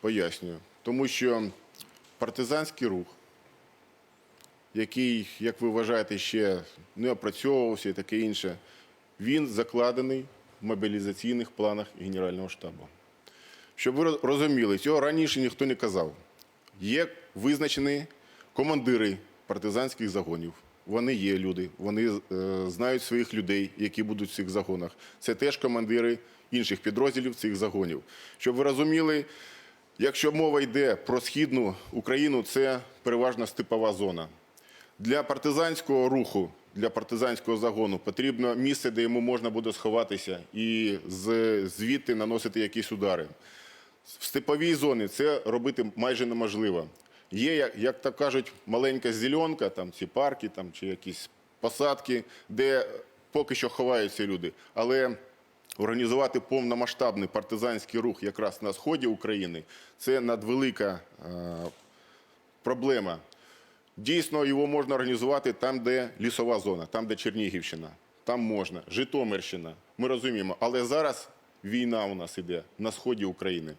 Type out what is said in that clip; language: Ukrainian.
Пояснюю. Тому що партизанський рух, який, як ви вважаєте, ще не опрацьовувався і таке інше, він закладений в мобілізаційних планах Генерального штабу. Щоб ви розуміли, цього раніше ніхто не казав. Є визначені командири партизанських загонів. Вони є люди, вони е, знають своїх людей, які будуть в цих загонах. Це теж командири інших підрозділів цих загонів. Щоб ви розуміли, якщо мова йде про східну Україну, це переважно степова зона. Для партизанського руху, для партизанського загону потрібно місце, де йому можна буде сховатися і звідти наносити якісь удари. В степовій зоні це робити майже неможливо. Є, як, то кажуть, маленька зеленка, там ці парки там, чи якісь посадки, де поки що ховаються люди. Але організувати повномасштабний партизанський рух якраз на сході України це надвелика е, проблема. Дійсно, його можна організувати там, де лісова зона, там, де Чернігівщина, там можна, Житомирщина. Ми розуміємо. Але зараз війна у нас іде на сході України.